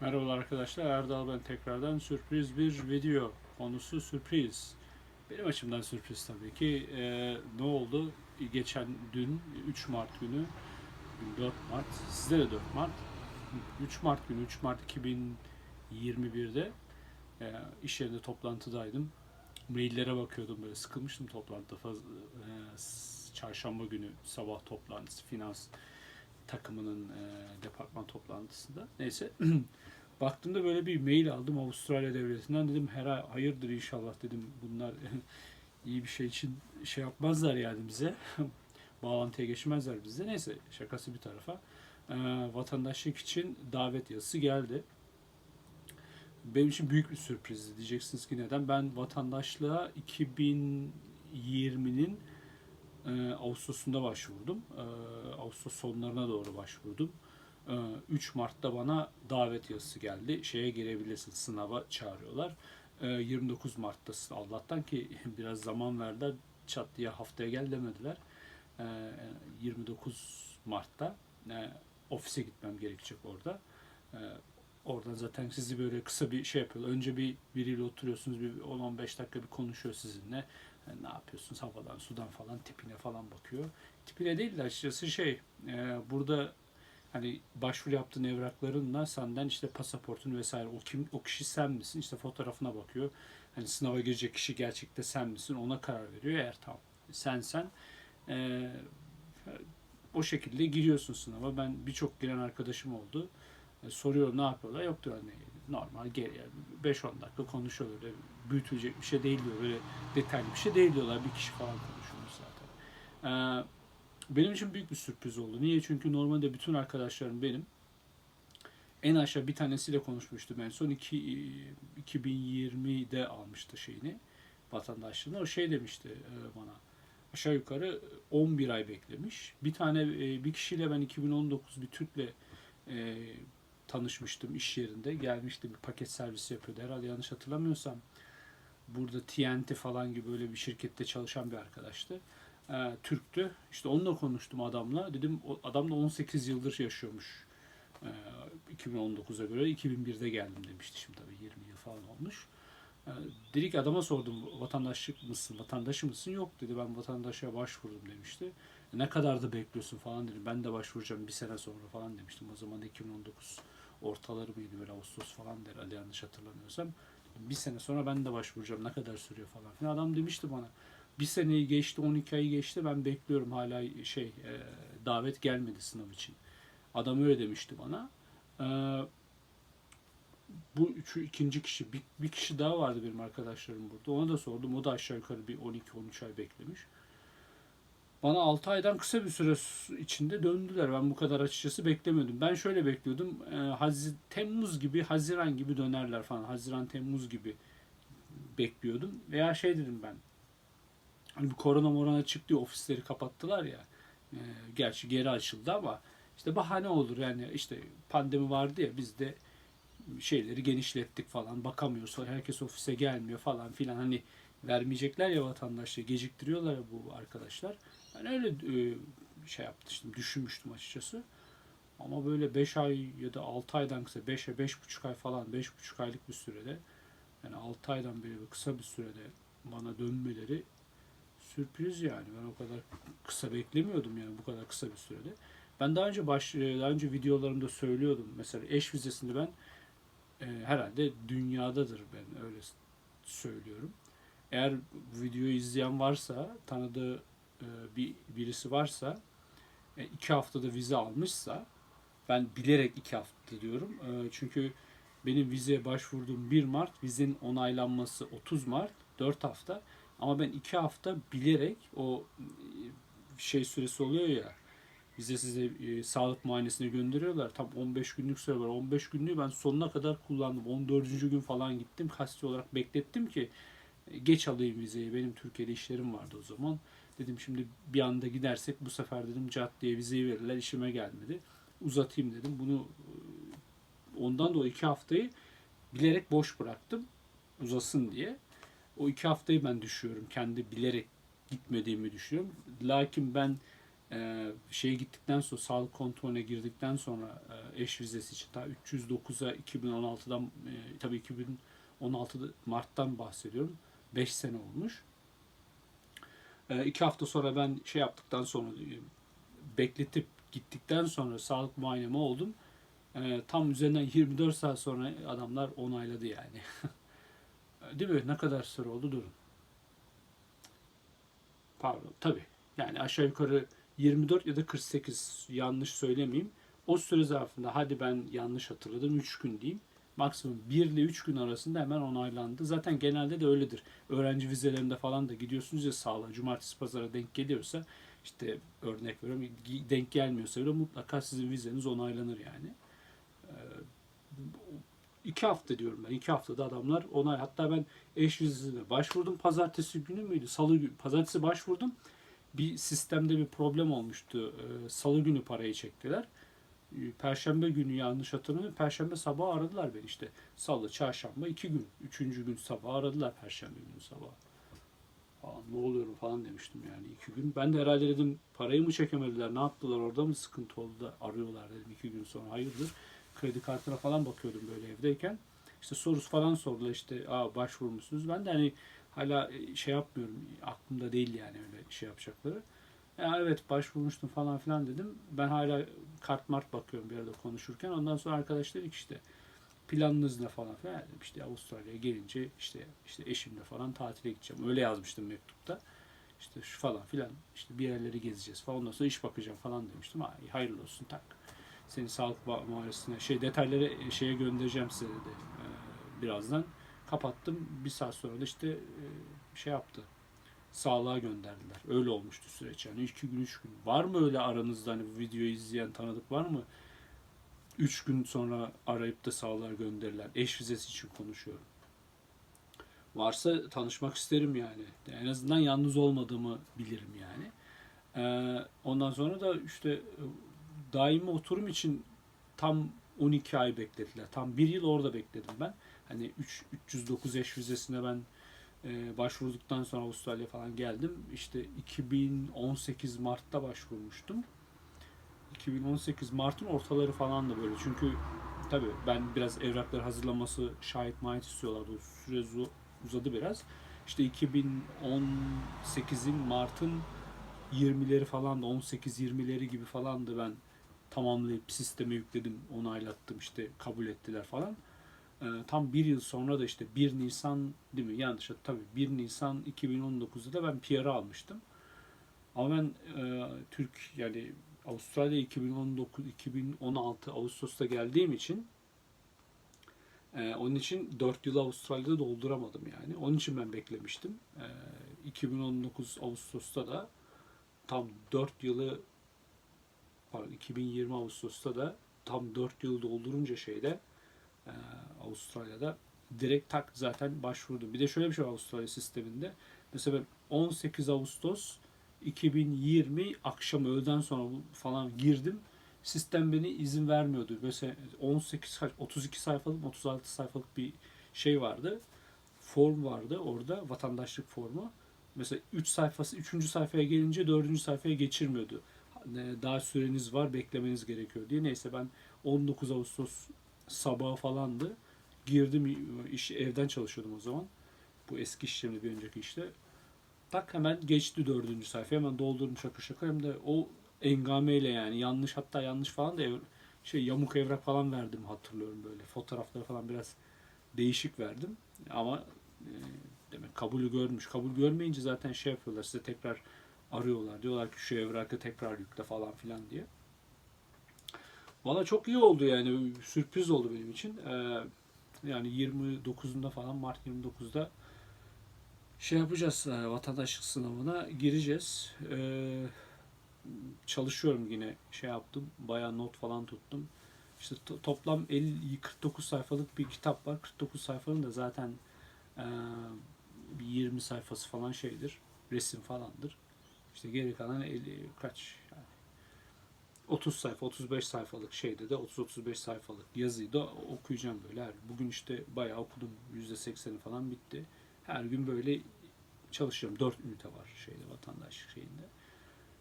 Merhabalar arkadaşlar. Erdal ben tekrardan sürpriz bir video. Konusu sürpriz. Benim açımdan sürpriz tabii ki. Ee, ne oldu? Geçen dün 3 Mart günü 4 Mart. Sizde de 4 Mart. 3 Mart günü 3 Mart 2021'de e, iş yerinde toplantıdaydım. Maillere bakıyordum böyle sıkılmıştım toplantıda fazla. e, çarşamba günü sabah toplantısı finans takımının e, departman toplantısında. Neyse. Baktığımda böyle bir mail aldım Avustralya devletinden dedim her ay hayırdır inşallah dedim. Bunlar iyi bir şey için şey yapmazlar yani bize. Bağlantıya geçmezler bize neyse şakası bir tarafa. E, vatandaşlık için davet yazısı geldi. Benim için büyük bir sürprizdi. Diyeceksiniz ki neden? Ben vatandaşlığa 2020'nin e, Ağustos'unda başvurdum. E, Ağustos sonlarına doğru başvurdum. E, 3 Mart'ta bana davet yazısı geldi. Şeye girebilirsin sınava çağırıyorlar. E, 29 Mart'ta sı- Allah'tan ki biraz zaman verdiler. Çat diye haftaya gel demediler. E, 29 Mart'ta e, ofise gitmem gerekecek orada. E, oradan zaten sizi böyle kısa bir şey yapıyorlar. Önce bir biriyle oturuyorsunuz. Bir 10-15 dakika bir konuşuyor sizinle. Yani ne yapıyorsunuz havadan sudan falan tipine falan bakıyor. Tipine değil de açıkçası şey e, burada hani başvuru yaptığın evraklarınla senden işte pasaportun vesaire o kim o kişi sen misin işte fotoğrafına bakıyor. Hani sınava girecek kişi gerçekte sen misin ona karar veriyor eğer tamam sensen e, o şekilde giriyorsun sınava. Ben birçok giren arkadaşım oldu. E, soruyorum ne yapıyorlar? Yok diyor hani normal gel yani 5-10 dakika konuşuyorlar. Öyle büyütülecek bir şey değil diyor. Böyle detaylı bir şey değil diyorlar. Bir kişi falan konuşuyormuş zaten. Ee, benim için büyük bir sürpriz oldu. Niye? Çünkü normalde bütün arkadaşlarım benim. En aşağı bir tanesiyle konuşmuştum en son. iki, 2020'de almıştı şeyini. Vatandaşlığını. O şey demişti e, bana. Aşağı yukarı 11 ay beklemiş. Bir tane e, bir kişiyle ben 2019 bir Türk'le e, tanışmıştım iş yerinde. Gelmişti bir paket servisi yapıyordu. Herhalde yanlış hatırlamıyorsam burada TNT falan gibi böyle bir şirkette çalışan bir arkadaştı. Ee, Türktü. İşte onunla konuştum adamla. Dedim adam da 18 yıldır yaşıyormuş. Ee, 2019'a göre 2001'de geldim demişti. Şimdi tabii 20 yıl falan olmuş. Ee, dedik adama sordum vatandaşlık mısın, vatandaşı mısın? Yok dedi ben vatandaşa başvurdum demişti. Ne kadar da bekliyorsun falan dedim. Ben de başvuracağım bir sene sonra falan demiştim. O zaman da 2019 ortaları mıydı böyle Ağustos falan der herhalde yanlış hatırlamıyorsam. Bir sene sonra ben de başvuracağım ne kadar sürüyor falan filan. Adam demişti bana bir seneyi geçti 12 ayı geçti ben bekliyorum hala şey e, davet gelmedi sınav için. Adam öyle demişti bana. E, bu üçü ikinci kişi bir, bir kişi daha vardı benim arkadaşlarım burada. Ona da sordum. O da aşağı yukarı bir 12-13 ay beklemiş. Bana 6 aydan kısa bir süre içinde döndüler. Ben bu kadar açıkçası beklemiyordum. Ben şöyle bekliyordum. E, Hazi, Temmuz gibi, Haziran gibi dönerler falan. Haziran, Temmuz gibi bekliyordum. Veya şey dedim ben. Hani bu korona morona çıktı ofisleri kapattılar ya. E, gerçi geri açıldı ama işte bahane olur yani işte pandemi vardı ya biz de şeyleri genişlettik falan bakamıyoruz herkes ofise gelmiyor falan filan hani vermeyecekler ya vatandaşlığı geciktiriyorlar ya bu arkadaşlar. Ben öyle e, şey yapmıştım düşünmüştüm açıkçası. Ama böyle 5 ay ya da 6 aydan kısa 5'e 5,5 ay falan 5,5 aylık bir sürede yani 6 aydan beri kısa bir sürede bana dönmeleri sürpriz yani. Ben o kadar kısa beklemiyordum yani bu kadar kısa bir sürede. Ben daha önce baş daha önce videolarımda söylüyordum. Mesela eş vizesinde ben e, herhalde dünyadadır ben öyle söylüyorum. Eğer videoyu izleyen varsa, tanıdığı e, bir birisi varsa, e, iki haftada vize almışsa, ben bilerek iki hafta diyorum. E, çünkü benim vizeye başvurduğum 1 Mart, vizenin onaylanması 30 Mart, 4 hafta. Ama ben iki hafta bilerek o e, şey süresi oluyor ya, bize size e, sağlık muayenesine gönderiyorlar. Tam 15 günlük süre var. 15 günlüğü ben sonuna kadar kullandım. 14. gün falan gittim. Kasti olarak beklettim ki e, geç alayım vizeyi. Benim Türkiye'de işlerim vardı o zaman. Dedim şimdi bir anda gidersek bu sefer dedim cat diye vizeyi verirler. işime gelmedi. Uzatayım dedim. Bunu e, ondan da o iki haftayı bilerek boş bıraktım. Uzasın diye. O iki haftayı ben düşüyorum. Kendi bilerek gitmediğimi düşünüyorum. Lakin ben e, şeye gittikten sonra sağlık kontrolüne girdikten sonra e, eş vizesi için ta 309'a 2016'dan e, tabii 2016 Mart'tan bahsediyorum. 5 sene olmuş. E, iki hafta sonra ben şey yaptıktan sonra e, bekletip gittikten sonra sağlık muayeneme oldum. E, tam üzerinden 24 saat sonra adamlar onayladı yani. Değil mi? Ne kadar süre oldu? Durun. Pardon. Tabii. Yani aşağı yukarı 24 ya da 48 yanlış söylemeyeyim. O süre zarfında hadi ben yanlış hatırladım 3 gün diyeyim. Maksimum 1 ile 3 gün arasında hemen onaylandı. Zaten genelde de öyledir. Öğrenci vizelerinde falan da gidiyorsunuz ya sağlığa. Cumartesi pazara denk geliyorsa işte örnek veriyorum denk gelmiyorsa bile mutlaka sizin vizeniz onaylanır yani. Ee, iki hafta diyorum ben. iki haftada adamlar onay. Hatta ben eş vizesine başvurdum. Pazartesi günü müydü? Salı günü. Pazartesi başvurdum. Bir sistemde bir problem olmuştu. Ee, Salı günü parayı çektiler. Perşembe günü yanlış hatırlamıyorum. Perşembe sabahı aradılar beni işte. Salı, çarşamba iki gün. Üçüncü gün sabah aradılar Perşembe günü sabah. Falan, ne oluyorum falan demiştim yani iki gün. Ben de herhalde dedim parayı mı çekemediler ne yaptılar orada mı sıkıntı oldu da arıyorlar dedim iki gün sonra hayırdır. Kredi kartına falan bakıyordum böyle evdeyken. İşte sorusu falan sordular işte aa başvurmuşsunuz. Ben de hani hala şey yapmıyorum aklımda değil yani öyle şey yapacakları. Ya evet başvurmuştum falan filan dedim. Ben hala kart mart bakıyorum bir arada konuşurken. Ondan sonra arkadaş dedik işte planınız ne falan filan. Dedim işte Avustralya'ya gelince işte işte eşimle falan tatile gideceğim. Öyle yazmıştım mektupta. İşte şu falan filan işte bir yerleri gezeceğiz falan. Ondan sonra iş bakacağım falan demiştim. Ha, hayırlı olsun tak. Seni sağlık muayenesine şey detayları şeye göndereceğim size dedi ee, birazdan. Kapattım. Bir saat sonra da işte e, şey yaptı sağlığa gönderdiler. Öyle olmuştu süreç yani. iki gün, üç gün. Var mı öyle aranızda hani bu videoyu izleyen tanıdık var mı? Üç gün sonra arayıp da sağlığa gönderilen eş vizesi için konuşuyorum. Varsa tanışmak isterim yani. En azından yalnız olmadığımı bilirim yani. Ee, ondan sonra da işte daimi oturum için tam 12 ay beklediler. Tam bir yıl orada bekledim ben. Hani 3, 309 eş vizesine ben e, başvurduktan sonra Avustralya falan geldim. İşte 2018 Mart'ta başvurmuştum. 2018 Mart'ın ortaları falan da böyle. Çünkü tabii ben biraz evrakları hazırlaması şahit mahit istiyorlardı. O süre uzadı biraz. İşte 2018'in Mart'ın 20'leri falan da 18-20'leri gibi falandı ben tamamlayıp sisteme yükledim, onaylattım işte kabul ettiler falan. Ee, tam bir yıl sonra da işte 1 Nisan değil mi? Yanlış tabii 1 Nisan 2019'da da ben PR'ı almıştım. Ama ben e, Türk yani Avustralya 2019 2016 Ağustos'ta geldiğim için e, onun için 4 yıl Avustralya'da dolduramadım yani. Onun için ben beklemiştim. E, 2019 Ağustos'ta da tam 4 yılı pardon 2020 Ağustos'ta da tam 4 yıl doldurunca şeyde e, Avustralya'da direkt tak zaten başvurdum. Bir de şöyle bir şey var Avustralya sisteminde. Mesela ben 18 Ağustos 2020 akşam öğleden sonra falan girdim. Sistem beni izin vermiyordu. Mesela 18 32 sayfalık 36 sayfalık bir şey vardı. Form vardı orada vatandaşlık formu. Mesela 3 sayfası 3. sayfaya gelince 4. sayfaya geçirmiyordu. Daha süreniz var beklemeniz gerekiyor diye. Neyse ben 19 Ağustos sabahı falandı. Girdim iş evden çalışıyordum o zaman. Bu eski işlemde bir önceki işte. Tak hemen geçti dördüncü sayfa. Hemen doldurdum şaka şaka. Hem de o engameyle yani yanlış hatta yanlış falan da şey yamuk evrak falan verdim hatırlıyorum böyle. Fotoğrafları falan biraz değişik verdim. Ama e, demek kabulü görmüş. Kabul görmeyince zaten şey yapıyorlar size tekrar arıyorlar. Diyorlar ki şu evrakı tekrar yükle falan filan diye. Valla çok iyi oldu yani. Sürpriz oldu benim için. Ee, yani 29'unda falan Mart 29'da şey yapacağız. E, vatandaşlık sınavına gireceğiz. Ee, çalışıyorum yine şey yaptım. Bayağı not falan tuttum. İşte to- toplam 50 49 sayfalık bir kitap var. 49 sayfanın da zaten e, 20 sayfası falan şeydir. Resim falandır. İşte geri kalan 50 kaç 30 sayfa, 35 sayfalık şeyde de 30-35 sayfalık yazıyı da okuyacağım böyle. Her, bugün işte bayağı okudum. %80'i falan bitti. Her gün böyle çalışıyorum. 4 ünite var şeyde vatandaşlık şeyinde.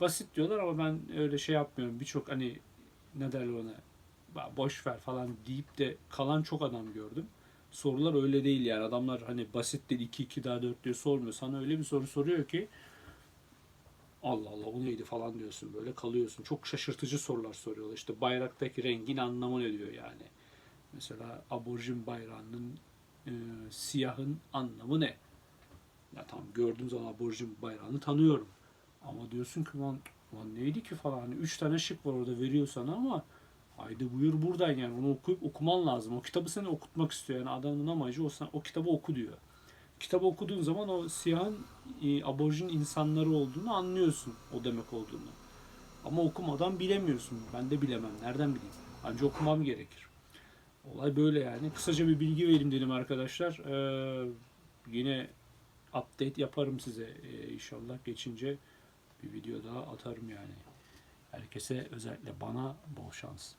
basit diyorlar ama ben öyle şey yapmıyorum. Birçok hani ne derler ona "Ba- boş ver falan deyip de kalan çok adam gördüm. Sorular öyle değil yani. Adamlar hani basit değil 2 2 daha 4 diye sormuyor. Sana öyle bir soru soruyor ki Allah Allah o neydi falan diyorsun böyle kalıyorsun. Çok şaşırtıcı sorular soruyorlar. İşte bayraktaki rengin anlamı ne diyor yani. Mesela aborjin bayrağının e, siyahın anlamı ne? Ya tamam gördüğüm zaman aborjin bayrağını tanıyorum. Ama diyorsun ki lan, lan neydi ki falan. Hani üç tane şık var orada veriyor sana ama haydi buyur buradan yani onu okuyup okuman lazım. O kitabı seni okutmak istiyor. Yani adamın amacı o, o kitabı oku diyor. Kitabı okuduğun zaman o siyahın e, aborjin insanları olduğunu anlıyorsun o demek olduğunu. Ama okumadan bilemiyorsun. Ben de bilemem. Nereden bileyim? Ancak okumam gerekir. Olay böyle yani. Kısaca bir bilgi vereyim dedim arkadaşlar. Ee, yine update yaparım size ee, inşallah geçince bir video daha atarım yani. Herkese özellikle bana bol şans.